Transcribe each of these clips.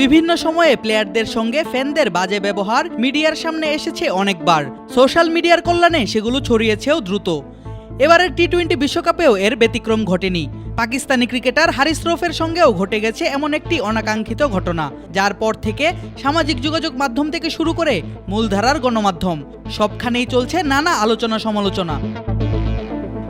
বিভিন্ন সময়ে প্লেয়ারদের সঙ্গে ফ্যানদের বাজে ব্যবহার মিডিয়ার সামনে এসেছে অনেকবার। সোশ্যাল মিডিয়ার কল্যাণে সেগুলো ছড়িয়েছেও দ্রুত। এবারের টি টোয়েন্টি বিশ্বকাপেও এর ব্যতিক্রম ঘটেনি। পাকিস্তানি ক্রিকেটার হারিস রফের সঙ্গেও ঘটে গেছে এমন একটি অনাকাঙ্ক্ষিত ঘটনা, যার পর থেকে সামাজিক যোগাযোগ মাধ্যম থেকে শুরু করে মূলধারার গণমাধ্যম। সবখানেই চলছে নানা আলোচনা সমালোচনা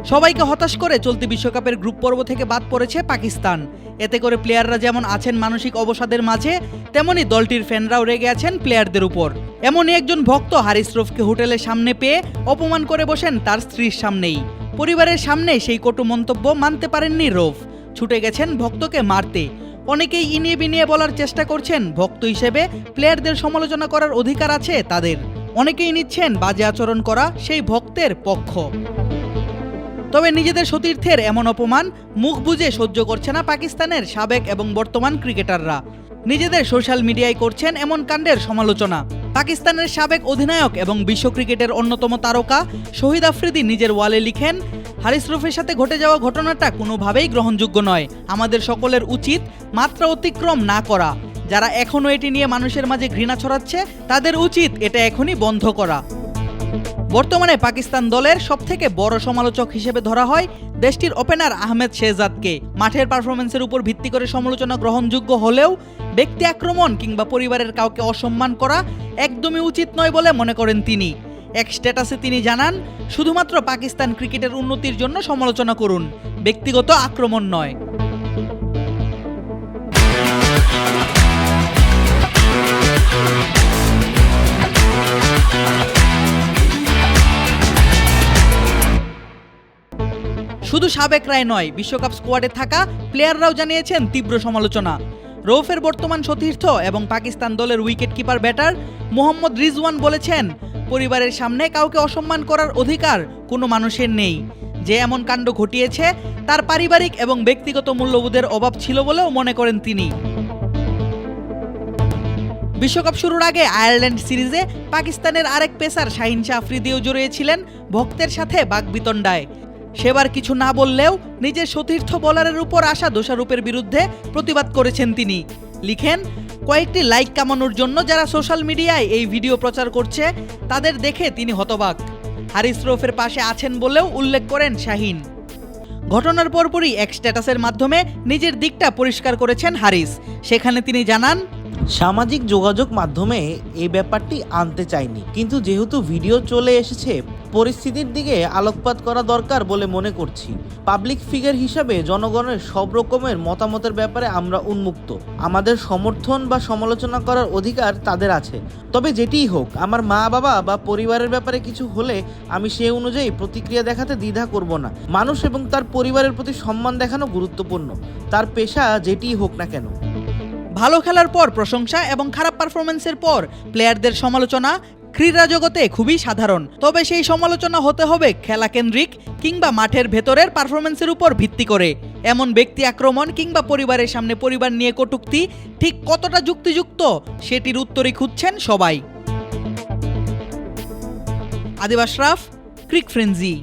সবাইকে হতাশ করে চলতি বিশ্বকাপের গ্রুপ পর্ব থেকে বাদ পড়েছে পাকিস্তান। এতে করে প্লেয়াররা যেমন আছেন মানসিক অবসাদের মাঝে, তেমনি দলটির ফ্যানরাও রেগে আছেন প্লেয়ারদের উপর। এমনই একজন ভক্ত হারিস রফকে হোটেলের সামনে পেয়ে অপমান করে বসেন তার স্ত্রীর সামনেই। পরিবারের সামনে সেই কটু মন্তব্য মানতে পারেননি রফ। ছুটে গেছেন ভক্তকে মারতে। অনেকেই ইনিয়ে বিনিয়ে বলার চেষ্টা করছেন ভক্ত হিসেবে প্লেয়ারদের সমালোচনা করার অধিকার আছে তাদের। অনেকেই নিচ্ছেন বাজে আচরণ করা সেই ভক্তের পক্ষ। তবে নিজেদের সতীর্থের এমন অপমান মুখ বুজে সহ্য করছে না পাকিস্তানের সাবেক এবং বর্তমান ক্রিকেটাররা। নিজেদের সোশ্যাল মিডিয়ায় করছেন এমন কাণ্ডের সমালোচনা। পাকিস্তানের সাবেক অধিনায়ক এবং বিশ্ব ক্রিকেটের অন্যতম তারকা শহীদ আফ্রিদি নিজের ওয়ালে লিখেন, হারিস রফের সাথে ঘটে যাওয়া ঘটনাটা কোনোভাবেই গ্রহণযোগ্য নয়। আমাদের সকলের উচিত মাত্রা অতিক্রম না করা। যারা এখনও এটি নিয়ে মানুষের মাঝে ঘৃণা ছড়াচ্ছে, তাদের উচিত এটা এখনই বন্ধ করা। বর্তমানে পাকিস্তান দলের সবথেকে বড় সমালোচক হিসেবে ধরা হয় দেশটির ওপেনার আহমেদ শেহজাদকে। মাঠের পারফরমেন্সের উপর ভিত্তি করে সমালোচনা গ্রহণযোগ্য হলেও ব্যক্তি আক্রমণ কিংবা পরিবারের কাউকে অসম্মান করা একদমই উচিত নয় বলে মনে করেন তিনি। এক স্ট্যাটাসে তিনি জানান, শুধুমাত্র পাকিস্তান ক্রিকেটের উন্নতির জন্য সমালোচনা করুন। ব্যক্তিগত আক্রমণ নয়। শুধু সাবেকরাই নয়, বিশ্বকাপ স্কোয়াডে থাকা প্লেয়াররাও জানিয়েছেন তীব্র সমালোচনা। রৌফের বর্তমান সতীর্থ এবং পাকিস্তান দলের wicket keeper batter Mohammad Rizwan বলেছেন, পরিবারের সামনে কাউকে অসম্মান করার অধিকার কোনো মানুষের নেই। যে এমন কাণ্ড ঘটিয়েছে, তার পারিবারিক এবং ব্যক্তিগত মূল্যবোধের অভাব ছিল বলেও মনে করেন তিনি। বিশ্বকাপ শুরুর আগে আয়ারল্যান্ড সিরিজে পাকিস্তানের আরেক পেসার শাহিন শাহ আফ্রিদিও জড়িয়েছিলেন ভক্তের সাথে বাগবিতণ্ডায়। সেবার কিছু না বললেও নিজের সতীর্থ বলারের উপর আসা দোষারোপের বিরুদ্ধে প্রতিবাদ করেছেন তিনি। লিখেন, কয়েকটি লাইক কামানোর জন্য যারা সোশ্যাল মিডিয়ায় এই ভিডিও প্রচার করছে, তাদের দেখে তিনি হতবাক। হারিস রফের পাশে আছেন বলেও উল্লেখ করেন শাহিন। ঘটনার পরপরই এক স্ট্যাটাসের মাধ্যমে নিজের দিকটা পরিষ্কার করেছেন হারিস। সেখানে তিনি জানান, সামাজিক যোগাযোগ মাধ্যমে এই ব্যাপারটি আনতে চাইনি, কিন্তু যেহেতু ভিডিও চলে এসেছে পরিস্থিতির দিকে আলোকপাত করা দরকার বলে মনে করছি। পাবলিক ফিগার হিসাবে জনগণের সব রকমের মতামতের ব্যাপারে আমরা উন্মুক্ত। আমাদের সমর্থন বা সমালোচনা করার অধিকার তাদের আছে। তবে যেটিই হোক, আমার মা বাবা বা পরিবারের ব্যাপারে কিছু হলে আমি সে অনুযায়ী প্রতিক্রিয়া দেখাতে দ্বিধা করব না। মানুষ এবং তার পরিবারের প্রতি সম্মান দেখানো গুরুত্বপূর্ণ। তার পেশা যেটিই হোক না কেন। ভালো খেলার পর প্রশংসা এবং খারাপ পারফরমেন্সের পর প্লেয়ারদের সমালোচনা ক্রীড়া জগতে খুবই সাধারণ। তবে সেই সমালোচনা হতে হবে খেলা কেন্দ্রিক কিংবা মাঠের ভেতরের পারফরমেন্সের উপর ভিত্তি করে। এমন ব্যক্তি আক্রমণ কিংবা পরিবারের সামনে পরিবার নিয়ে কটুক্তি ঠিক কতটা যুক্তিযুক্ত সেটির উত্তরই খুঁজছেন সবাই। আদিব আশরাফ ক্রিক ফ্রেন্জি